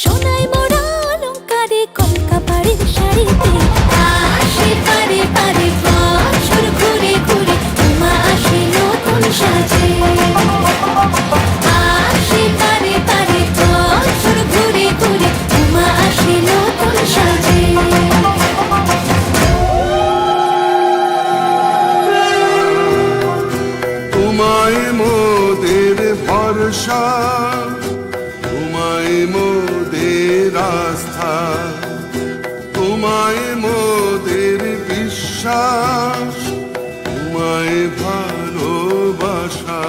সোনায় মোড়া অলংকারে কলকা পাড়ের শাড়িতে। আসে পারে পারে ঘুরে ঘুরে তোমা আসে নতুন সাজে। আসে পারে পারে ঘুরে ঘুরে তোমা আসে নতুন সাজে। তোমায় মোদের ভরসা মোদের আস্থা তোমায় মোদের বিশ্বাস তোমায় ভালোবাসা।